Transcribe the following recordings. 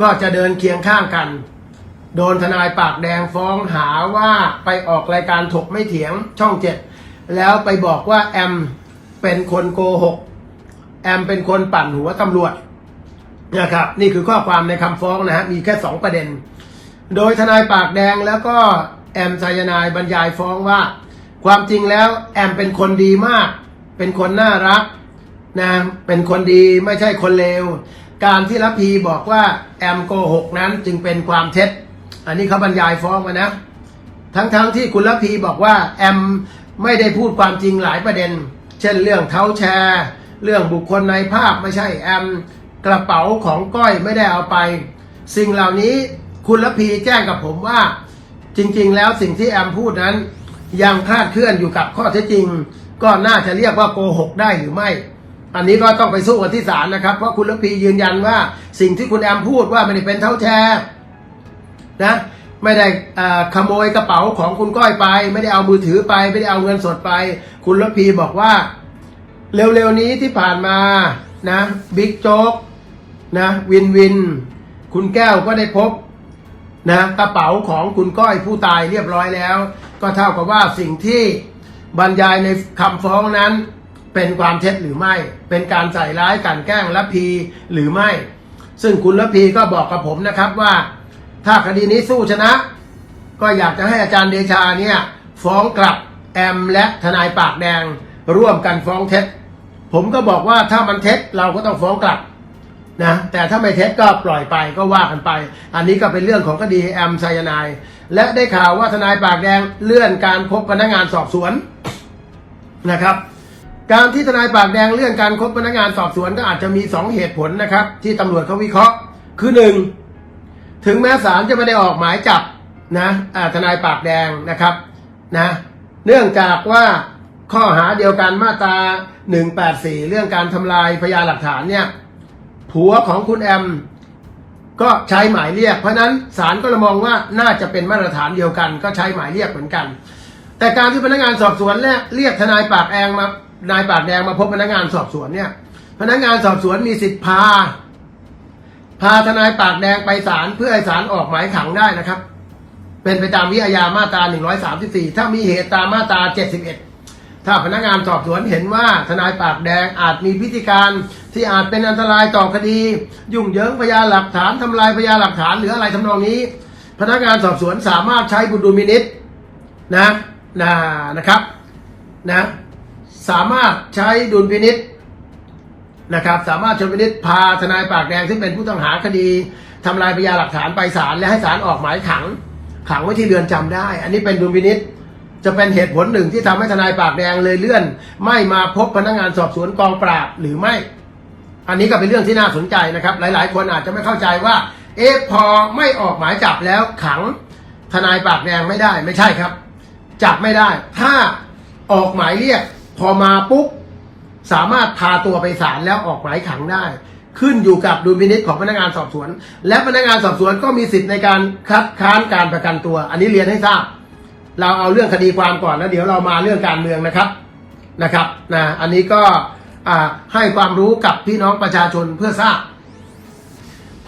ก็จะเดินเคียงข้างกัน โดนทนายปากแดงฟ้องหาว่าไปออกรายการถกไม่เถียงช่องเจ็ดแล้วไปบอกว่าแอมเป็นคนโกหก แอมเป็นคนปั่นหัวตำรวจนะครับนี่คือข้อความในคำฟ้องนะฮะมีแค่สองประเด็น โดยทนายปากแดงแล้วก็แอมไซยานายบรรยายฟ้องว่า ความจริงแล้วแอมเป็นคนดีมาก เป็นคนน่ารักนะเป็นคนดีไม่ใช่คนเลว การที่รับพีบอกว่าแอมโกหกนั้นจึงเป็นความเท็จ อันนี้เขาบรรยายฟ้องมานะ ทั้งๆทที่คุณรับพีบอกว่าแอมไม่ได้พูดความจริงหลายประเด็น เช่นเรื่องเท้าแชร์ เรื่องบุคคลในภาพไม่ใช่แอม กระเป๋าของก้อยไม่ได้เอาไป สิ่งเหล่านี้คุณรับพีแจ้งกับผมว่า จริงๆ แล้วสิ่งที่แอมพูดนั้น ยังคลาดเคลื่อนอยู่กับข้อเท็จจริง ก็น่าจะเรียกว่าโกหกได้หรือไม่ อันนี้ก็ต้องไปสู้กันที่ศาลนะครับ เพราะคุณระพียืนยันว่าสิ่งที่คุณแอมพูดว่าไม่ได้เป็นเท้าแชร์นะไม่ได้ขโมยกระเป๋าของคุณก้อยไป ไม่ได้เอามือถือไป ไม่ได้เอาเงินสดไป คุณระพีบอกว่า เร็วๆนี้ที่ผ่านมานะบิ๊กโจ๊กนะวินวิน คุณแก้วก็ได้พบนะกระเป๋าของคุณก้อยผู้ตายเรียบร้อยแล้ว ก็เท่ากับว่าสิ่งที่บรรยายในคำฟ้องนั้น เป็นความเท็จหรือไม่ เป็นการใส่ร้ายกันแกล้งละพีหรือไม่ ซึ่งคุณละพีก็บอกกับผมนะครับว่า ถ้าคดีนี้สู้ชนะ ก็อยากจะให้อาจารย์เดชาเนี่ยฟ้องกลับแอมและทนายปากแดงร่วมกันฟ้องเท็จ ผมก็บอกว่าถ้ามันเท็จเราก็ต้องฟ้องกลับนะแต่ถ้าไม่เท็จก็ปล่อยไปก็ว่ากันไป อันนี้ก็เป็นเรื่องของคดีแอมไซยานาย และได้ข่าวว่าทนายปากแดงเลื่อนการพบพนักงานสอบสวนนะครับ การที่ทนายปากแดงเลื่อนการพบพนักงานสอบสวนก็อาจจะมีสองเหตุผลนะครับ ที่ตำรวจเขาวิเคราะห์ คือหนึ่งถึงแม้ศาลจะไม่ได้ออกหมายจับนะทนายปากแดงนะครับนะเนื่องจากว่าข้อหาเดียวกันมาตรา 184 เรื่องการทำลายพยานหลักฐานเนี่ยผัวของคุณแอมก็ใช้หมายเรียก เพราะฉะนั้นศาลก็เลยมองว่าน่าจะเป็นมาตรฐานเดียวกัน ก็ใช้หมายเรียกเหมือนกัน แต่การที่พนักงานสอบสวนและเรียกทนายปากแองมา นายปากแดงมาพบพนักงานสอบสวนเนี่ย พนักงานสอบสวนมีสิทธิ์พา พาทนายปากแดงไปศาลเพื่อให้ศาลออกหมายขังได้นะครับ เป็นไปตามวิทยามาตรา134 ถ้ามีเหตุตามมาตรา71 ถ้าพนักงานสอบสวนเห็นว่าทนายปากแดงอาจมีพฤติการที่อาจเป็นอันตรายต่อคดี ยุ่งเหยิงพยานหลักฐานทำลายพยานหลักฐานหรืออะไรทำนองนี้ พนักงานสอบสวนสามารถใช้บุดูมินิตนะนะนะครับนะ สามารถใช้ดุลพินิษนะครับ สามารถชนพินิษพาทนายปากแดงซึ่งเป็นผู้ต้องหาคดีทำลายพยานหลักฐานไปศาลและให้ศาลออกหมายขัง ขังไว้ที่เรือนจำได้ อันนี้เป็นดุลพินิษจะเป็นเหตุผลหนึ่งที่ทำให้ทนายปากแดงเลยเลื่อน ไม่มาพบพนักงานสอบสวนกองปราบหรือไม่ อันนี้ก็เป็นเรื่องที่น่าสนใจนะครับ หลาย ๆ คนอาจจะไม่เข้าใจว่า เอ๊ะพอไม่ออกหมายจับแล้วขังทนายปากแดงไม่ได้ไม่ใช่ครับ จับไม่ได้ ถ้าออกหมายเรียก พอมาปุ๊บสามารถพาตัวไปศาลแล้วออกหมายขังได้ ขึ้นอยู่กับดุลพินิจของพนักงานสอบสวน และพนักงานสอบสวนก็มีสิทธิ์ในการคัดค้านการประกันตัว อันนี้เรียนให้ทราบ เราเอาเรื่องคดีความก่อนแล้วเดี๋ยวเรามาเรื่องการเมืองนะครับนะครับนะอันนี้ก็ให้ความรู้กับพี่น้องประชาชนเพื่อทราบ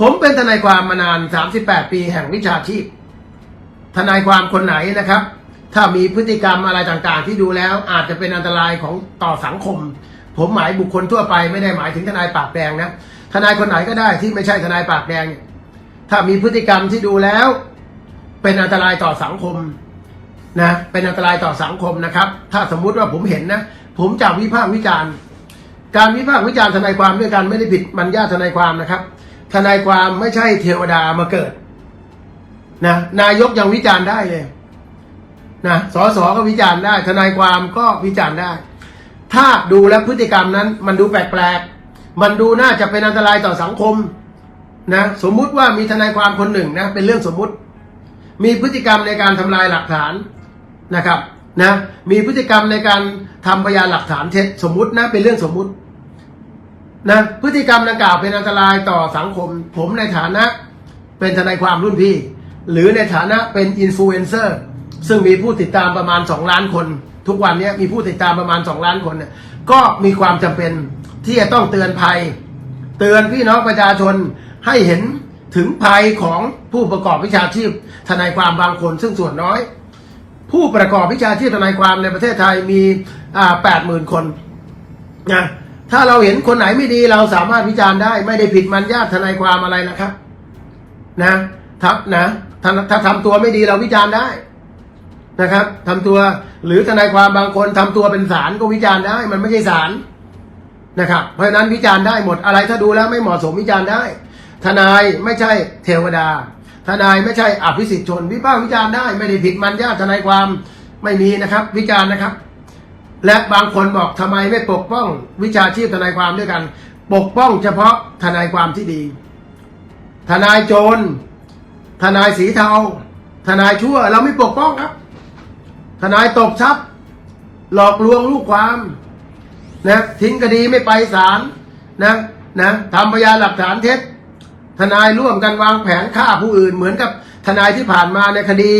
ผมเป็นทนายความมานาน 38 ปีแห่งวิชาชีพ ทนายความคนไหนนะครับ ถ้ามีพฤติกรรมอะไรต่างๆ ที่ดูแล้วอาจจะเป็นอันตรายของต่อสังคม ผมหมายบุคคลทั่วไปไม่ได้หมายถึงทนายปากแดงนะทนายคนไหนก็ได้ที่ไม่ใช่ทนายปากแดง ถ้ามีพฤติกรรมที่ดูแล้ว เป็นอันตรายต่อสังคมนะเป็นอันตรายต่อสังคมนะครับ ถ้าสมมุติว่าผมเห็นนะ ผมจะวิพากษ์วิจารณ์ การวิพากษ์วิจารณ์ทนายความด้วยกันไม่ได้ผิดมันญาทนายความนะครับ ทนายความไม่ใช่เทวดามาเกิดนะนายกยังวิจารณ์ได้เลย นะสสก็วิจารณ์ได้ ทนายความก็วิจารณ์ได้ ถ้าดูแล้วพฤติกรรมนั้น มันดูแปลกๆ มันดูน่าจะเป็นอันตรายต่อสังคมนะสมมุติว่ามีทนายความคนหนึ่งนะเป็นเรื่องสมมุติ มีพฤติกรรมในการทำลายหลักฐานนะครับนะมีพฤติกรรมในการทำพยานหลักฐานเท็จสมมุตินะเป็นเรื่องสมมุตินะพฤติกรรมดังกล่าวเป็นอันตรายต่อสังคม ผมในฐานะเป็นทนายความรุ่นพี่ หรือในฐานะเป็นอินฟลูเอนเซอร์ ซึ่งมีผู้ติดตามประมาณ 2 ล้านคน ทุกวันนี้มีผู้ติดตามประมาณ 2 ล้านคนเนี่ยก็มีความจำเป็นที่จะต้องเตือนภัย เตือนพี่น้องประชาชนให้เห็นถึงภัยของผู้ประกอบวิชาชีพทนายความบางคน ซึ่งส่วนน้อย ผู้ประกอบวิชาชีพทนายความในประเทศไทยมีแปดหมื่นคนนะถ้าเราเห็นคนไหนไม่ดีเราสามารถวิจารณ์ได้ ไม่ได้ผิดมันญาติทนายความอะไรนะครับ นะทับนะถ้าถ้าทำตัวไม่ดีเราวิจารณ์ได้ นะครับทำตัวหรือทนายความบางคนทำตัวเป็นศาลก็วิจารณ์ได้ มันไม่ใช่ศาลนะครับ เพราะฉะนั้นวิจารณ์ได้หมดอะไรถ้าดูแล้วไม่เหมาะสมวิจารณ์ได้ ทนายไม่ใช่เทวดา ทนายไม่ใช่อภิสิทธิชน วิพากษ์วิจารณ์ได้ ไม่ได้ผิดมันญาติทนายความไม่มีนะครับ วิจารณ์นะครับ และบางคนบอกทำไมไม่ปกป้องวิชาชีพทนายความด้วยกัน ปกป้องเฉพาะทนายความที่ดี ทนายโจรทนายสีเทา ทนายชั่ว เราไม่ปกป้องครับ ทนายตบทรัพย์ หลอกลวงลูกความนะทิ้งคดีไม่ไปศาลนะนะทำพยานหลักฐานเท็จ ทนายร่วมกันวางแผนฆ่าผู้อื่น เหมือนกับทนายที่ผ่านมาในคดี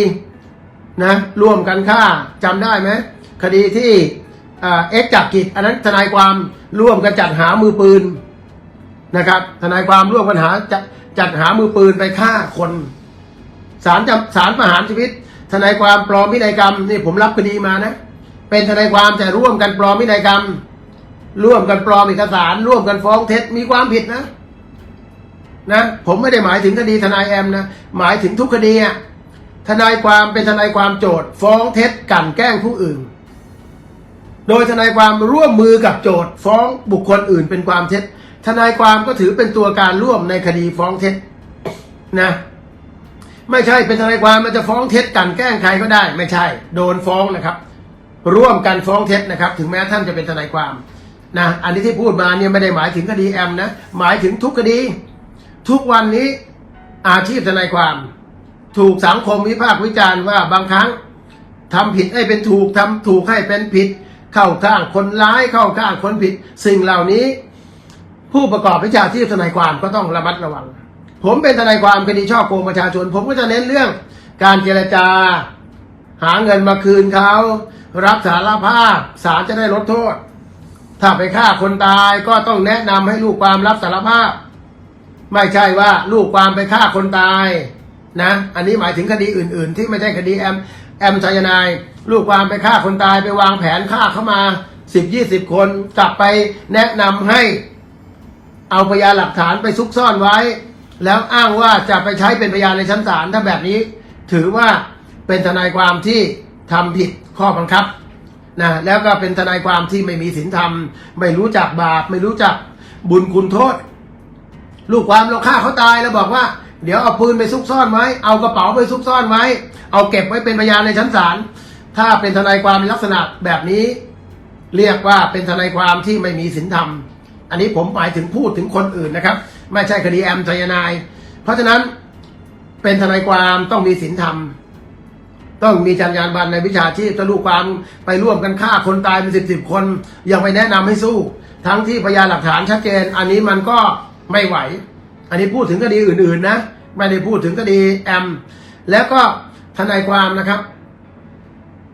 นะร่วมกันฆ่าจำได้ไหมคดีที่เอ็กจักกิจอันนั้นทนายความร่วมกันจัดหามือปืนนะครับ ทนายความร่วมกันหาจัดจัดหามือปืนไปฆ่าคนศาลจำศาลประหารชีวิต ทนายความปลอมพินัยกรรมนี่ผมรับคดีมานะ เป็นทนายความจะร่วมกันปลอมพินัยกรรม ร่วมกันปลอมเอกสาร ร่วมกันฟ้องเท็จมีความผิดนะนะผมไม่ได้หมายถึงคดีทนายแอมนะหมายถึงทุกคดีอะทนายความเป็นทนายความโจทย์ ฟ้องเท็จกันแกล้งผู้อื่น โดยทนายความร่วมมือกับโจทย์ฟ้องบุคคลอื่นเป็นความเท็จ ทนายความก็ถือเป็นตัวการร่วมในคดีฟ้องเท็จนะ ไม่ใช่เป็นทนายความมันจะฟ้องเท็จกันแกล้งใครก็ได้ ไม่ใช่ โดนฟ้องนะครับ ร่วมกันฟ้องเท็จนะครับ ถึงแม้ท่านจะเป็นทนายความนะอันนี้ที่พูดมาเนี่ยไม่ได้หมายถึงคดีแอมนะหมายถึงทุกคดี ทุกวันนี้อาชีพทนายความ ถูกสังคมวิพากษ์วิจารณ์ว่าบางครั้งทำผิดให้เป็นถูกทำถูกให้เป็นผิด เข้าข้างคนร้ายเข้าข้างคนผิด สิ่งเหล่านี้ ผู้ประกอบวิชาชีพทนายความก็ต้องระมัดระวัง ผมเป็นทนายความคดีช่อโกงประชาชน ผมก็จะเน้นเรื่องการเจรจา หาเงินมาคืนเขา รับสารภาพศาลจะได้ลดโทษ ถ้าไปฆ่าคนตายก็ต้องแนะนำให้ลูกความรับสารภาพ ไม่ใช่ว่าลูกความไปฆ่าคนตายนะ อันนี้หมายถึงคดีอื่น ๆ ที่ไม่ใช่คดีแอมแอมไซยนาย ลูกความไปฆ่าคนตายไปวางแผนฆ่าเข้ามาสิบยี่สิบคนกลับไปแนะนำให้ เอาพยานหลักฐานไปซุกซ่อนไว้ แล้วอ้างว่าจะไปใช้เป็นพยานในชั้นศาลถ้าแบบนี้ ถือว่าเป็นทนายความที่ทำผิดข้อบังคับนะแล้วก็เป็นทนายความที่ไม่มีศีลธรรม ไม่รู้จักบาป ไม่รู้จักบุญคุณโทษ ลูกความเราฆ่าเขาตายแล้วบอกว่า เดี๋ยวเอาปืนไปซุกซ่อนไว้ เอากระเป๋าไปซุกซ่อนไว้ เอาเก็บไว้เป็นพยานในชั้นศาลถ้าเป็นทนายความในลักษณะแบบนี้ เรียกว่าเป็นทนายความที่ไม่มีศีลธรรม อันนี้ผมหมายถึงพูดถึงคนอื่นนะครับ ไม่ใช่คดีแอมไซยานาย เพราะฉะนั้นเป็นทนายความต้องมีศีลธรรม ต้องมีจรรยาบรรณในวิชาชีพถ้าลูกความไปร่วมกันฆ่าคนตายเป็นสิบสิบคน ยังไปแนะนำให้สู้ ทั้งที่พยานหลักฐานชัดเจน อันนี้มันก็ไม่ไหว อันนี้พูดถึงคดีอื่นๆนะ ไม่ได้พูดถึงคดีแอม แล้วก็ทนายความนะครับ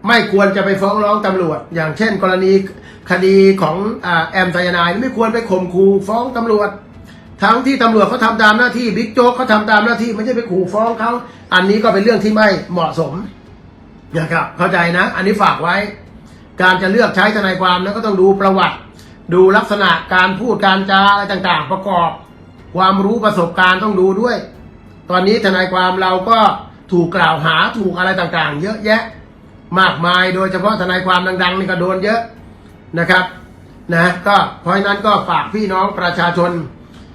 ไม่ควรจะไปฟ้องร้องตำรวจ อย่างเช่น กรณีคดีของอแอมไซยานายไม่ควรไปข่มขู่ฟ้องตำรวจ ทั้งที่ตำรวจเขาทำตามหน้าที่บิ๊กโจ๊กเขาทำตามหน้าที่ไม่ใช่ไปขู่ฟ้องเขาอันนี้ก็เป็นเรื่องที่ไม่เหมาะสมนะครับเข้าใจนะ อันนี้ฝากไว้ การจะเลือกใช้ทนายความนั้นก็ต้องดูประวัติ ดูลักษณะการพูดการจาอะไรต่าง ๆ ประกอบ ความรู้ประสบการณ์ต้องดูด้วย ตอนนี้ทนายความเราก็ถูกกล่าวหาถูกอะไรต่างๆ เยอะแยะ มากมายโดยเฉพาะทนายความดังๆนี่ก็โดนเยอะนะครับนะก็เพราะฉะนั้นก็ฝากพี่น้องประชาชน